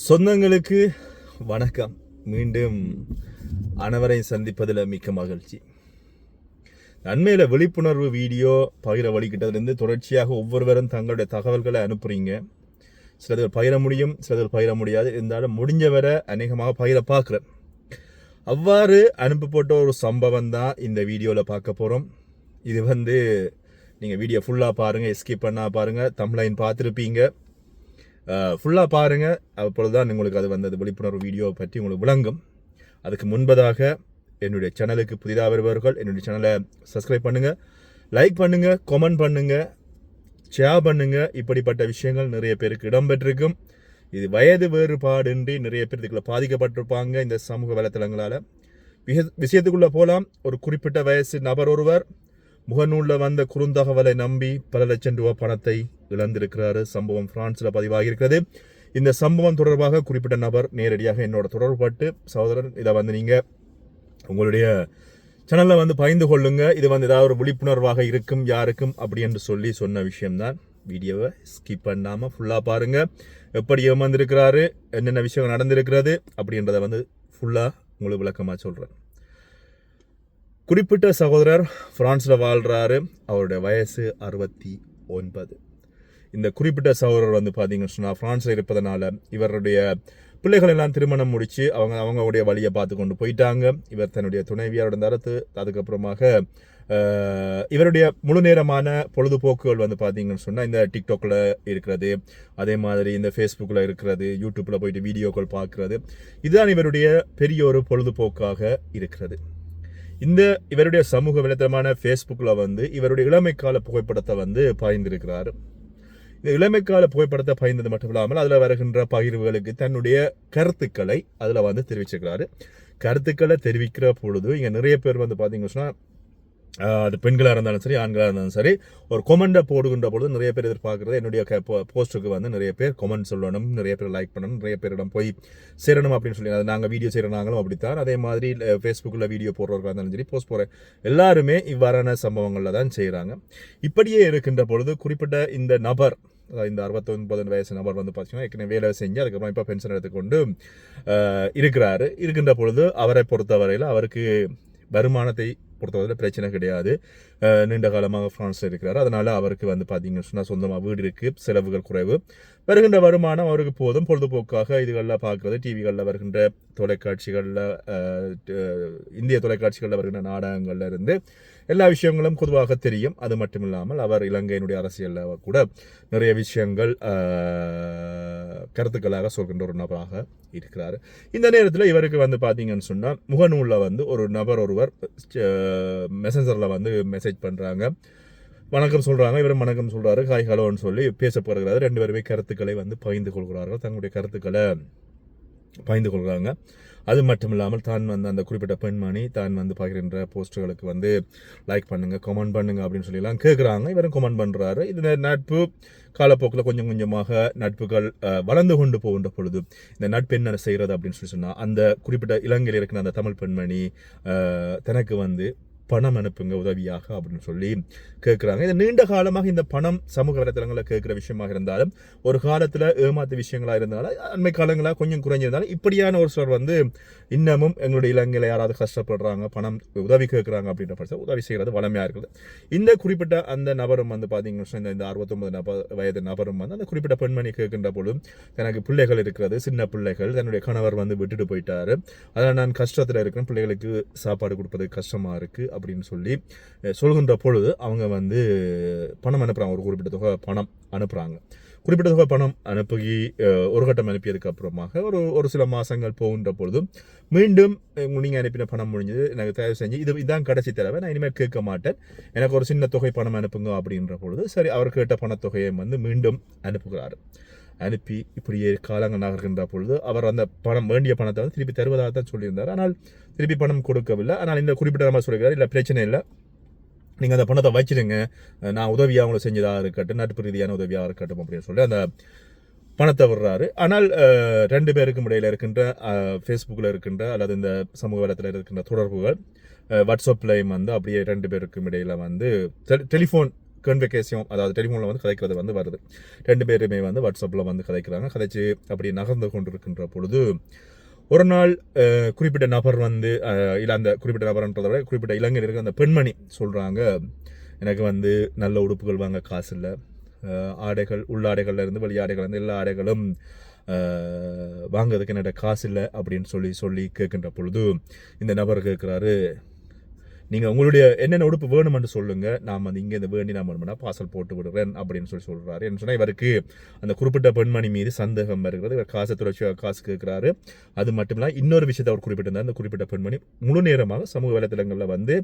சொந்தங்களுக்கு வணக்கம். மீண்டும் அனைவரை சந்திப்பதில் மிக்க மகிழ்ச்சி. நன்மையில் விழிப்புணர்வு வீடியோ பகிர வழிகிட்டதுலேருந்து தொடர்ச்சியாக ஒவ்வொருவரும் தங்களுடைய தகவல்களை அனுப்புகிறீங்க சிலது பகிர முடியும் சிலதில் பகிர முடியாது. இருந்தாலும் முடிஞ்ச வரை அநேகமாக பகிர பார்க்குறேன். அவ்வாறு அனுப்பப்பட்ட ஒரு சம்பவம் தான் இந்த வீடியோவில் பார்க்க போகிறோம் இது வந்து நீங்கள் வீடியோ ஃபுல்லாக பாருங்கள் எஸ்கிப் பண்ணால் பாருங்கள் தமிழைன் பார்த்துருப்பீங்க. ஃபுல்லாக பாருங்கள் அப்பொழுது தான் உங்களுக்கு அது வந்தது. விழிப்புணர்வு வீடியோ பற்றி உங்களுக்கு விளங்கும். அதுக்கு முன்பதாக என்னுடைய சேனலுக்கு புதிதாக வருபவர்கள் என்னுடைய சேனலை சப்ஸ்கிரைப் பண்ணுங்கள் லைக் பண்ணுங்கள் கமெண்ட் பண்ணுங்கள் ஷேர் பண்ணுங்கள் இப்படிப்பட்ட விஷயங்கள் நிறைய பேருக்கு இடம்பெற்றிருக்கும். இது வயது வேறுபாடின்றி நிறைய பேர் இதுக்குள்ள பாதிக்கப்பட்டிருப்பாங்க இந்த சமூக வலைத்தளங்களால். விஷயத்துக்குள்ளே போகலாம் ஒரு குறிப்பிட்ட வயசு நபர் ஒருவர் முகநூலில் வந்த குறுந்தகவலை நம்பி பல லட்சம் ரூபாய் பணத்தை இழந்திருக்கிறாரு. சம்பவம் பிரான்ஸில் பதிவாகியிருக்கிறது. இந்த சம்பவம் தொடர்பாக குறிப்பிட்ட நபர் நேரடியாக என்னோட தொடர்பட்டு சகோதரன் இதை வந்து நீங்கள் உங்களுடைய சேனலில் வந்து பகிர்ந்து கொள்ளுங்க. இது வந்து ஏதாவது ஒரு விழிப்புணர்வாக இருக்கும் யாருக்கும்? அப்படி என்று சொல்லி சொன்ன விஷயம்தான். வீடியோவை ஸ்கிப் பண்ணாமல் ஃபுல்லாக பாருங்கள் எப்படி ஏமாந்துருக்கிறாரு என்னென்ன விஷயம் நடந்திருக்கிறது அப்படின்றத வந்து ஃபுல்லாக உங்களுக்கு விளக்கமாக சொல்கிறேன் குறிப்பிட்ட சகோதரர் ஃப்ரான்ஸில் வாழ்கிறாரு அவருடைய வயசு அறுபத்தி ஒன்பது. இந்த குறிப்பிட்ட சகோதரர் வந்து பார்த்தீங்கன்னு சொன்னால் ஃப்ரான்ஸில் இருப்பதனால இவருடைய பிள்ளைகள் எல்லாம் திருமணம் முடித்து அவங்க அவங்களுடைய வழியை பார்த்து கொண்டு போயிட்டாங்க. இவர் தன்னுடைய துணைவியாரோட தரத்து அதுக்கப்புறமாக இவருடைய முழு நேரமான பொழுதுபோக்குகள் வந்து பார்த்தீங்கன்னு சொன்னால் இந்த டிக்டாக்ல இருக்கிறது. அதே மாதிரி இந்த ஃபேஸ்புக்கில் இருக்கிறது யூடியூப்பில் போயிட்டு வீடியோக்கள் பார்க்குறது. இதுதான் இவருடைய பெரிய ஒரு பொழுதுபோக்காக இருக்கிறது. இந்த இவருடைய சமூக வலைத்தளமான ஃபேஸ்புக்கில் வந்து இவருடைய இளமைக்கால புகைப்படத்தை வந்து பாய்ந்திருக்கிறார். இந்த இளமைக்கால புகைப்படத்தை பாய்ந்தது மட்டும் இல்லாமல் அதில் வருகின்ற பகிர்வுகளுக்கு தன்னுடைய கருத்துக்களை அதில் வந்து தெரிவிச்சிருக்கிறாரு. கருத்துக்களை தெரிவிக்கிற பொழுது இங்கே நிறைய பேர் வந்து பார்த்தீங்கன்னா சொன்னால் அது பெண்களாக இருந்தாலும் சரி ஆண்களாக இருந்தாலும் சரி ஒரு கொமெண்டை போடுகின்ற பொழுது நிறைய பேர் எதிர்பார்க்குறது. என்னுடைய போஸ்ட்டுக்கு வந்து நிறைய பேர் கொமெண்ட் சொல்லணும் நிறைய பேர் லைக் பண்ணணும் நிறைய பேரிடம் போய் சேரணும் அப்படின்னு சொல்லி. அது நாங்கள் வீடியோ செய்கிற நாங்களும் அப்படித்தான். அதே மாதிரி ஃபேஸ்புக்கில் வீடியோ போடுறவர்களாக இருந்தாலும் சரி போஸ்ட் போகிற எல்லாருமே இவ்வாறான சம்பவங்களில் தான் செய்கிறாங்க இப்படியே இருக்கின்ற பொழுது குறிப்பிட்ட இந்த நபர் அதாவது இந்த அறுபத்தொன்பது வயசு நபர் வந்து பார்த்தீங்கன்னா ஏற்கனவே வேலை செஞ்சு அதுக்கப்புறம் இப்போ பென்ஷன் எடுத்துக்கொண்டு இருக்கிறாரு. இருக்கின்ற பொழுது அவரை பொறுத்தவரையில் அவருக்கு வருமானத்தை பொறுத்தவரையில் பிரச்சனை கிடையாது. நீண்ட காலமாக ஃப்ரான்ஸில் இருக்கிறார். அதனால் அவருக்கு வந்து பார்த்தீங்கன்னு சொன்னால் சொந்தமாக வீடு இருக்குது செலவுகள் குறைவு. வருகின்ற வருமானம் அவருக்கு போதும். பொழுதுபோக்காக இதுகளில் பார்க்குறது டிவிகளில் வருகின்ற தொலைக்காட்சிகளில் இந்திய தொலைக்காட்சிகளில் வருகின்ற நாடகங்கள்ல இருந்து எல்லா விஷயங்களும் பொதுவாக தெரியும். அது மட்டும் இல்லாமல் அவர் இலங்கையினுடைய அரசியலில் கூட நிறைய விஷயங்கள் கருத்துக்களாக சொல்கின்ற ஒரு நபராக இருக்கிறார். இந்த நேரத்தில் இவருக்கு வந்து பார்த்தீங்கன்னு சொன்னால் முகநூலில் வந்து ஒரு நபர் ஒருவர் மெசஞ்சரில் வந்து மெசேஜ் பண்ணுறாங்க வணக்கம் சொல்கிறாங்க இவர் வணக்கம் சொல்கிறாரு ஹாய் ஹலோன்னு சொல்லி பேசப்படுகிறாரு ரெண்டு பேருமே கருத்துக்களை வந்து பகிர்ந்து கொள்கிறார்கள். தங்களுடைய கருத்துக்களை பகிர்ந்து கொள்கிறாங்க. அது மட்டும் இல்லாமல் தான் வந்து அந்த குறிப்பிட்ட பெண்மணி தான் வந்து பகிர்கின்ற போஸ்டர்களுக்கு வந்து லைக் பண்ணுங்கள் கமெண்ட் பண்ணுங்க அப்படின்னு சொல்லிலாம் கேட்குறாங்க இவரும் கமெண்ட் பண்ணுறாரு இது நட்பு காலப்போக்கில் கொஞ்சம் கொஞ்சமாக நட்புகள் வளர்ந்து கொண்டு போகின்ற பொழுது இந்த நட்பு என்ன செய்கிறது அப்படின்னு சொல்லி சொன்னால் அந்த குறிப்பிட்ட இலங்கையில் இருக்கிற அந்த தமிழ் பெண்மணி தனக்கு வந்து பணம் அனுப்புங்க உதவியாக அப்படின்னு சொல்லி கேட்குறாங்க இது நீண்ட காலமாக இந்த பணம் சமூக வலைத்தளங்களில் கேட்குற விஷயமாக இருந்தாலும் ஒரு காலத்தில் ஏமாத்து விஷயங்களாக இருந்தாலும் அண்மை காலங்களாக கொஞ்சம் குறைஞ்சிருந்தாலும் இப்படியான ஒரு சிலர் வந்து இன்னமும் எங்களுடைய இலங்கையில் யாராவது கஷ்டப்படுறாங்க பணம் உதவி கேட்குறாங்க அப்படின்ற பட்சம் உதவி செய்கிறது வளமையாக இருக்குது. இந்த குறிப்பிட்ட அந்த நபரும் வந்து பார்த்தீங்கன்னு இந்த அறுபத்தொம்பது நபர் வயது நபரும் வந்து அந்த குறிப்பிட்ட பெண்மணி கேட்கின்ற பொழுது எனக்கு பிள்ளைகள் இருக்கிறது சின்ன பிள்ளைகள் தன்னுடைய கணவர் வந்து விட்டுட்டு போயிட்டாரு. அதனால் நான் கஷ்டத்தில் இருக்கிறேன் பிள்ளைகளுக்கு சாப்பாடு கொடுப்பது கஷ்டமாக இருக்குது அப்படின்னு சொல்லி சொல்கின்ற பொழுது அவங்க வந்து பணம் அனுப்புகிறாங்க ஒரு குறிப்பிட்ட தொகை பணம் அனுப்புகிறாங்க குறிப்பிட்ட தொகை பணம் அனுப்பி ஒரு கட்டம் அனுப்பியதுக்கு அப்புறமாக ஒரு ஒரு சில மாதங்கள் போகின்ற பொழுதும் மீண்டும் நீங்கள் அனுப்பின பணம் முடிஞ்சது எனக்கு தயவு செஞ்சு இது இதான் கடைசி தடவை நான் இனிமேல் கேட்க மாட்டேன். எனக்கு ஒரு சின்ன தொகை பணம் அனுப்புங்க அப்படின்ற பொழுது சரி அவர் கேட்ட பணத்தொகையை வந்து மீண்டும் அனுப்புகிறார். அனுப்பி இப்படியே காலங்கள் நகர்கின்ற பொழுது அவர் அந்த பணம் வேண்டிய பணத்தை வந்து திருப்பி தருவதாக தான் சொல்லியிருந்தார். ஆனால் திருப்பி பணம் கொடுக்கவில்லை. ஆனால் இந்த குறிப்பிட்ட நம்ம சொல்கிறார் இல்லை பிரச்சனை இல்லை. நீங்கள் அந்த பணத்தை வச்சிடுங்க நான் உதவியாக அவங்களை செஞ்சதாக இருக்கட்டும் நட்பு ரீதியான உதவியாக இருக்கட்டும் அப்படின்னு சொல்லி அந்த பணத்தை விடுறாரு. ஆனால் ரெண்டு பேருக்கும் இடையில் இருக்கின்ற ஃபேஸ்புக்கில் இருக்கின்ற அல்லது இந்த சமூக வலத்தில் இருக்கின்ற தொடர்புகள் வாட்ஸ்அப்லையும் வந்து அப்படியே ரெண்டு பேருக்கும் இடையில் வந்து டெலிஃபோன் கன்வெகேஷன் அதாவது டெலிஃபோனில் வந்து கதைக்கிறது வந்து வருது. ரெண்டு பேருமே வந்து வாட்ஸ்அப்பில் வந்து கதைக்கிறாங்க. கதைச்சு அப்படி நகர்ந்து கொண்டிருக்கின்ற பொழுது ஒரு நாள் குறிப்பிட்ட நபர் வந்து இல்லை அந்த குறிப்பிட்ட நபர்ன்றதை விட குறிப்பிட்ட இளைஞருக்கு அந்த பெண்மணி சொல்கிறாங்க எனக்கு வந்து நல்ல உடுப்புகள் வாங்க காசு இல்லை. ஆடைகள் உள்ளாடைகள்ல இருந்து வெளியாடைகள் இருந்து எல்லா ஆடைகளும் வாங்குறதுக்கு என்னோட காசு இல்லை. அப்படின்னு சொல்லி சொல்லி கேட்கின்ற பொழுது இந்த நபர் கேட்குறாரு நீங்கள் உங்களுடைய என்னென்ன உடுப்பு வேணும்னு சொல்லுங்க. நாம் வந்து இங்கே இந்த வேண்டி நான் வேணும்னா பார்சல் போட்டு விடுறேன் அப்படின்னு சொல்லி சொல்கிறாரு என்ன சொன்னால் இவருக்கு அந்த குறிப்பிட்ட பெண்மணி மீது சந்தேகம் வருகிறது. இவர் காசு தொடர்ச்சியாக காசு கேட்குறாரு. அது மட்டும் இல்லாமல் இன்னொரு விஷயத்தை அவர் குறிப்பிட்டிருந்தார். அந்த குறிப்பிட்ட பெண்மணி முழு நேரமாக சமூக வலைத்தளங்களில் வந்து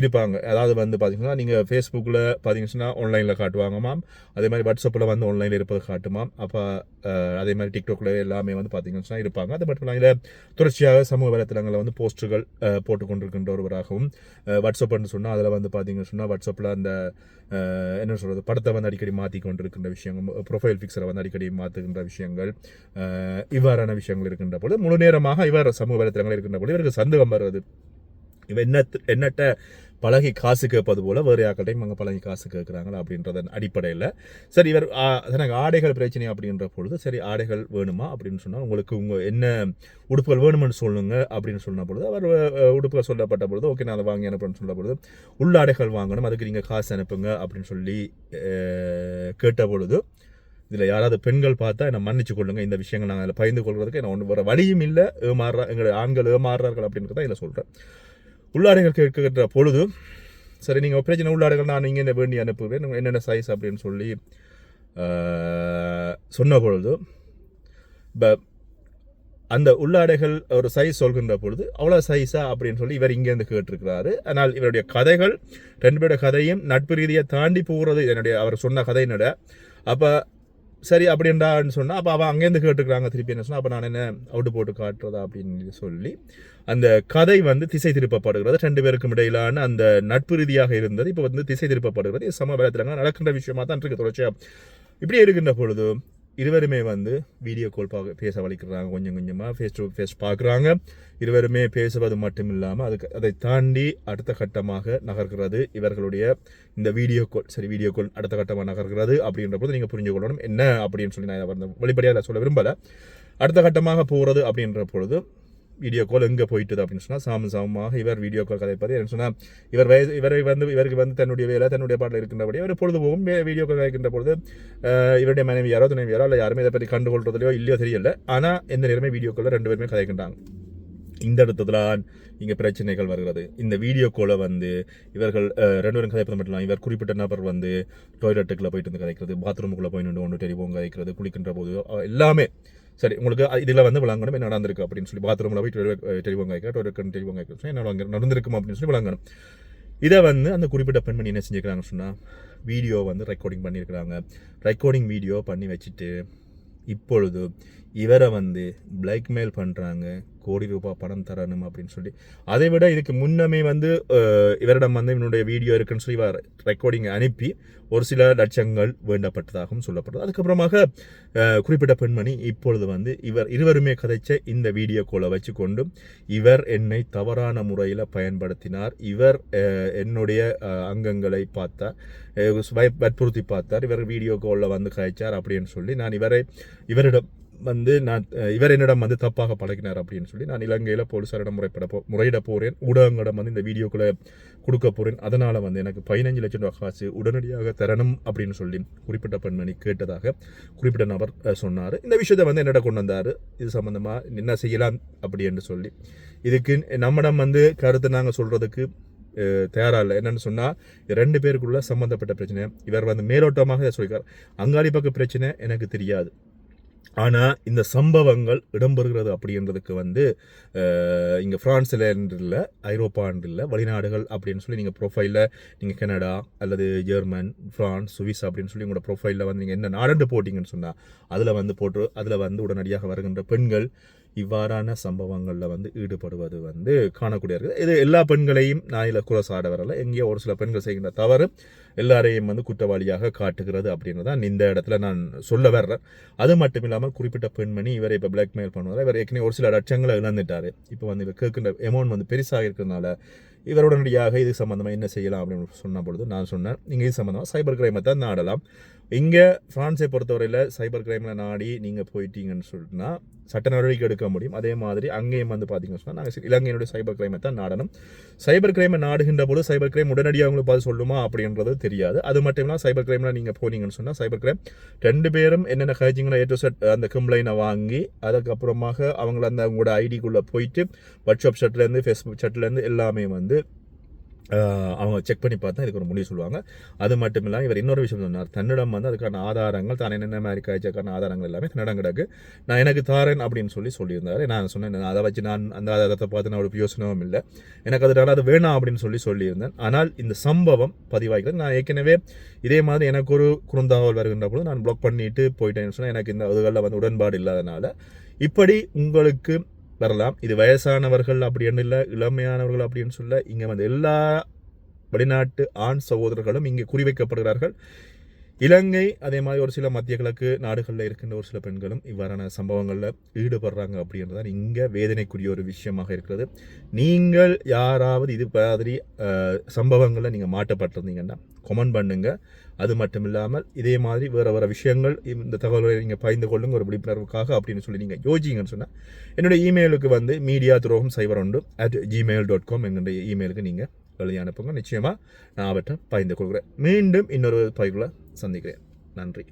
இருப்பாங்க. அதாவது வந்து பார்த்தீங்கன்னா நீங்கள் ஃபேஸ்புக்கில் பார்த்தீங்கன்னா ஆன்லைனில் காட்டுவாங்கமாம் அதே மாதிரி வாட்ஸ்அப்பில் வந்து ஆன்லைனில் இருப்பது காட்டுமாம் அப்போ அதே மாதிரி டிக்டாக்ல எல்லாமே வந்து பார்த்தீங்கன்னா இருப்பாங்க. அது மட்டும் இல்லாமல் தொடர்ச்சியாக சமூக வலைத்தளங்களில் வந்து போஸ்ட்டுகள் போட்டு கொண்டிருக்கின்ற ஒருவராகவும் வாட்ஸ்அப்னு சொன்னால் அதில் வந்து பார்த்தீங்கன்னு சொன்னால் வாட்ஸ்அப்பில் அந்த என்ன சொல்கிறது படத்தை வந்து அடிக்கடி மாற்றி கொண்டிருக்கின்ற விஷயங்கள் ப்ரொஃபைல் பிக்சரை வந்து அடிக்கடி மாற்றுகின்ற விஷயங்கள் இவ்வாறான விஷயங்கள் இருக்கின்ற பொழுது முழு நேரமாக இவர் சமூக வலைத்தளங்கள் இருக்கின்ற பொழுது இவருக்கு சந்தேகம் வருவது இவ என்ன என்னட்ட பழகி காசு கேட்பது போல வேறு யாக்கள்டையும் அங்கே பழகி காசு கேட்குறாங்களா அப்படின்றதன் அடிப்படையில். சரி இவர் எனக்கு ஆடைகள் பிரச்சனை அப்படின்ற பொழுது சரி ஆடைகள் வேணுமா அப்படின்னு சொன்னால் உங்களுக்கு உங்கள் என்ன உடுப்புகள் வேணுமென்னு சொல்லுங்க அப்படின்னு சொன்ன பொழுது அவர் உடுப்புகள் சொல்லப்பட்ட பொழுது ஓகே நான் அதை வாங்கி அனுப்புறேன்னு சொல்ல பொழுது உள்ளாடைகள் வாங்கணும் அதுக்கு நீங்கள் காசு அனுப்புங்க அப்படின்னு சொல்லி கேட்ட பொழுது இதில் யாராவது பெண்கள் பார்த்தா என்னை மன்னிச்சு கொள்ளுங்க இந்த விஷயங்கள் நாங்கள் அதில் பகிர்ந்து கொள்வதற்கு என்ன ஒன்று வர வழியும் இல்லை ஏமாறுறா எங்களுடைய ஆண்கள் ஏமாறுறார்கள் அப்படின்றத இதில் சொல்கிறேன் உள்ளாடைகள் கேட்கின்ற பொழுது சரி நீங்கள் பிரச்சனை உள்ளாடைகள் நான் இங்கே இந்த வேண்டி அனுப்புகிறேன் என்னென்ன சைஸ் அப்படின்னு சொல்லி சொன்ன பொழுது இப்போ அந்த உள்ளாடைகள் ஒரு சைஸ் சொல்கின்ற பொழுது அவ்வளோ சைஸா அப்படின்னு சொல்லி இவர் இங்கேருந்து கேட்டிருக்கிறாரு. ஆனால் இவருடைய கதைகள் ரெண்டு பேருடைய கதையும் நட்பு ரீதியை தாண்டி போகிறது என்னுடைய அவர் சொன்ன கதையினோட அப்போ சரி அப்படின்றான்னு சொன்னால் அப்போ அவன் அங்கேருந்து கேட்டுக்கிறாங்க திருப்பி என்ன சொன்னால் அப்போ நான் என்ன அவுட்டு போட்டு காட்டுறதா அப்படின்னு சொல்லி அந்த கதை வந்து திசை திருப்பப்படுகிறது. ரெண்டு பேருக்கும் இடையிலான அந்த நட்பு ரீதியாக இருந்தது. இப்போ வந்து திசை திருப்பப்படுகிறது. சம சமபலத்தில் நடக்கின்ற விஷயமா தான் இருக்கு தொடர்ச்சியாக இப்படி இருக்கின்ற பொழுது இருவருமே வந்து வீடியோ கால் பார்க்க பேச வலிக்கிறாங்க கொஞ்சம் கொஞ்சமாக ஃபேஸ் டு ஃபேஸ் பார்க்குறாங்க. இருவருமே பேசுவது மட்டும் இல்லாமல் அதுக்கு அதை தாண்டி அடுத்த கட்டமாக நகர்கிறது இவர்களுடைய இந்த வீடியோ கால் சரி வீடியோ கால் அடுத்த கட்டமாக நகர்கிறது அப்படின்ற போது நீங்கள் புரிஞ்சு கொள்ளணும். என்ன அப்படின்னு சொல்லி நான் வந்து வெளிப்படையாக சொல்ல விரும்பலை. அடுத்த கட்டமாக போகிறது அப்படின்ற பொழுது வீடியோ கால் எங்கே போயிட்டுது அப்படின்னு சொன்னால் சாம சாமமாக இவர் வீடியோ கால் கதைப்பது என்ன சொன்னால் இவர் வயது இவரை வந்து இவருக்கு வந்து தன்னுடைய வேலை தன்னுடைய பாட்டில் இருக்கின்றபடி அவர் பொழுதுபோகும் வீடியோ கால் கதைக்கின்ற பொழுது இவருடைய மனைவி யாரோ துணைவி யாரோ இல்லை யாருமே இதை பற்றி கண்டுகொள்றதுலையோ இல்லையோ தெரியல. ஆனால் எந்த நேரமே வீடியோ காலில் ரெண்டு பேருமே கதைக்கின்றாங்க. இந்த இடத்துல இங்கே பிரச்சனைகள் வருகிறது. இந்த வீடியோ கோலை வந்து இவர்கள் ரெண்டு பேரும் கதைப்பது மட்டும் இவர் குறிப்பிட்ட நபர் வந்து டாய்லெட்டுக்குள்ளே போயிட்டு வந்து கதைக்கிறது பாத்ரூமுக்குள்ளே போய் நின்று ஒன்று டெலிஃபோன் கதைக்கிறது குளிக்கின்ற போது எல்லாமே. சரி உங்களுக்கு இதில் வந்து விளங்கணும் என்ன நடந்திருக்கு அப்படின்னு சொல்லி பாத்ரூமில் போய் டெலிஃபோன் காய்க்க டாய்லெட் டெலிஃபோன் காய்க்க என்ன நடந்திருக்கும் அப்படின்னு சொல்லி விளங்கணும். இதை வந்து அந்த குறிப்பிட்ட பெண்மணி என்ன செஞ்சுக்கிறாங்கன்னு சொன்னால் வீடியோ வந்து ரெக்கார்டிங் பண்ணியிருக்கிறாங்க ரெக்கார்டிங் வீடியோ பண்ணி வச்சுட்டு இப்பொழுது இவரை வந்து பிளாக்மெயில் பண்ணுறாங்க கோடி ரூபாய் பணம் தரணும் அப்படின்னு சொல்லி. அதை விட இதுக்கு முன்னமே வந்து இவரிடம் வந்து இவனுடைய வீடியோ இருக்குன்னு சொல்லி இவர் ரெக்கார்டிங் அனுப்பி ஒரு சில லட்சங்கள் வேண்டப்பட்டதாகவும் சொல்லப்பட்டது அதுக்கப்புறமாக குறிப்பிட்ட பெண்மணி இப்பொழுது வந்து இவர் இருவருமே கதைச்ச இந்த வீடியோ கோலை கொண்டும் இவர் என்னை தவறான முறையில் பயன்படுத்தினார். இவர் என்னுடைய அங்கங்களை பார்த்தார் வற்புறுத்தி பார்த்தார். இவர் வீடியோ கோலில் வந்து கதைச்சார் அப்படின்னு சொல்லி நான் இவரை இவரிடம் வந்து நான் இவர் என்னிடம் வந்து தப்பாக பழகினார் அப்படின்னு சொல்லி நான் இலங்கையில் போலீசாரிடம் முறைப்பட போ முறையிட போகிறேன் ஊடகங்களிடம் வந்து இந்த வீடியோக்குள்ளே கொடுக்க போகிறேன் அதனால் வந்து எனக்கு பதினஞ்சு லட்சம் ரூபாய் காசு உடனடியாக தரணும் அப்படின்னு சொல்லி குறிப்பிட்ட பெண்மணி கேட்டதாக குறிப்பிட்ட நபர் சொன்னார். இந்த விஷயத்தை வந்து என்னிடம் கொண்டு வந்தார். இது சம்மந்தமாக என்ன செய்யலாம் அப்படி என்று சொல்லி. இதுக்கு நம்மிடம் வந்து கருத்து நாங்கள் சொல்கிறதுக்கு தயாராக இல்லை. என்னென்னு சொன்னால் ரெண்டு பேருக்குள்ள சம்மந்தப்பட்ட பிரச்சனை. இவர் வந்து மேலோட்டமாக சொல்லியிருக்கார். அங்காளி பக்க பிரச்சனை எனக்கு தெரியாது. ஆனால் இந்த சம்பவங்கள் இடம்பெறுகிறது அப்படின்றதுக்கு வந்து இங்கே ஃப்ரான்ஸில் இல்லை ஐரோப்பான்னு இல்லை வெளிநாடுகள் அப்படின்னு சொல்லி நீங்கள் ப்ரொஃபைலில் நீங்கள் கனடா அல்லது ஜெர்மன் ஃப்ரான்ஸ் சுவிஸ் அப்படின்னு சொல்லி உங்களோட ப்ரொஃபைலில் வந்து நீங்கள் என்ன நாடென்று போட்டிங்கன்னு சொன்னால் அதில் வந்து போட்டு அதில் வந்து உடனடியாக வருகின்ற பெண்கள் இவ்வாறான சம்பவங்களில் வந்து ஈடுபடுவது வந்து காணக்கூடிய இருக்குது. இது எல்லா பெண்களையும் நான் இதில் குறை சாட வரல. எங்கேயோ ஒரு சில பெண்கள் செய்கின்ற தவறு எல்லாரையும் வந்து குற்றவாளியாக காட்டுகிறது அப்படின்றத தான் இந்த இடத்துல நான் சொல்ல வர்றேன். அது மட்டும் இல்லாமல் குறிப்பிட்ட பெண்மணி இவரை இப்போ பிளாக்மெயில் பண்ணுவார். இவர் ஏற்கனவே ஒரு சில லட்சங்களை இழந்துட்டார். இப்போ வந்து இவர் கேட்கின்ற அமௌண்ட் வந்து பெருசாக இருக்கிறதுனால இவர் உடனடியாக இது சம்மந்தமாக என்ன செய்யலாம் அப்படின்னு சொன்ன பொழுது நான் சொன்னேன். நீங்கள் இது சம்மந்தமாக சைபர் கிரைமை தான் நாடலாம். இங்கே ஃப்ரான்ஸை பொறுத்தவரையில் சைபர் கிரைமில் நாடி நீங்கள் போயிட்டீங்கன்னு சொல்லிட்டுனா சட்ட நடவடிக்கை எடுக்க முடியும். அதே மாதிரி அங்கேயும் வந்து பார்த்தீங்கன்னு சொன்னால் நாங்கள் இலங்கையினுடைய சைபர் கிரைமை தான் நாடணும். சைபர் கிரைமை நாடுகின்ற போது சைபர் கிரைம் உடனடியாக அவங்களுக்கு பார்த்து சொல்லுமா அப்படின்றது தெரியாது. அது மட்டும் இல்லாமல் சைபர் கிரைமில் நீங்கள் போனீங்கன்னு சொன்னால் சைபர் கிரைம் ரெண்டு பேரும் என்னென்ன ஹேஜிங்கில் ஏ டு செட் அந்த கம்ப்ளைனை வாங்கி அதுக்கப்புறமாக அவங்கள அந்த அவங்களோட ஐடிக்குள்ளே போயிட்டு வாட்ஸ்அப் செட்லேருந்து ஃபேஸ்புக் செட்லேருந்து எல்லாமே வந்து அவங்க செக் பண்ணி பார்த்தா இதுக்கு ஒரு முடிவு சொல்லுவாங்க. அது மட்டும் இல்லாமல் இவர் இன்னொரு விஷயம் சொன்னார். தன்னிடம் வந்து அதுக்கான ஆதாரங்கள் தான் என்னென்ன மாதிரி காய்ச்சக்கான ஆதாரங்கள் எல்லாமே தன்னிடம் கிடக்கு. நான் எனக்கு தாரேன் அப்படின்னு சொல்லி சொல்லியிருந்தார். நான் சொன்னேன் நான் அதை வச்சு நான் அந்த ஆதாரத்தை பார்த்து நான் ஒரு யோசனவும் இல்லை. எனக்கு அது அது வேணாம் அப்படின்னு சொல்லி சொல்லியிருந்தேன். ஆனால் இந்த சம்பவம் பதிவாகிறது நான் ஏற்கனவே இதே மாதிரி எனக்கு ஒரு குறுந்தாவல் வருகின்ற பொழுது நான் பிளாக் பண்ணிட்டு போயிட்டேன்னு சொன்னால் எனக்கு இந்த அதுகளில் வந்து உடன்பாடு இல்லாதனால. இப்படி உங்களுக்கு வரலாம். இது வயசானவர்கள் அப்படின்னு இல்லை இளமையானவர்கள் அப்படின்னு சொல்ல இங்கே வந்து எல்லா வெளிநாட்டு ஆண் சகோதரர்களும் இங்கே குறிவைக்கப்படுகிறார்கள். இலங்கை அதே மாதிரி ஒரு சில மத்திய கிழக்கு நாடுகளில் இருக்கின்ற ஒரு சில பெண்களும் இவ்வாறான சம்பவங்களில் ஈடுபடுறாங்க அப்படின்றது இங்கே வேதனைக்குரிய ஒரு விஷயமாக இருக்கிறது. நீங்கள் யாராவது இது மாதிரி சம்பவங்களில் நீங்கள் மாட்டப்பட்டிருந்தீங்கன்னா கொமெண்ட் பண்ணுங்கள் அது மட்டும் இல்லாமல் இதே மாதிரி வேறு வேறு விஷயங்கள் இந்த தகவல்களை நீங்கள் பகிர்ந்து கொள்ளுங்க ஒரு விழிப்புணர்வுக்காக அப்படின்னு சொல்லி நீங்கள் யோசிங்கன்னு சொன்னால் என்னுடைய இமெயிலுக்கு வந்து மீடியா துரோகம் சைபர் ஒன்று அட் ஜிமெயில் டாட் காம் என்னுடைய இமெயிலுக்கு நீங்கள் எழுதி அனுப்புங்க. நிச்சயமாக நான் அவற்றை பகிர்ந்து கொள்கிறேன். மீண்டும் இன்னொரு பகிர்வில் சந்திக்கிறேன். நன்றி.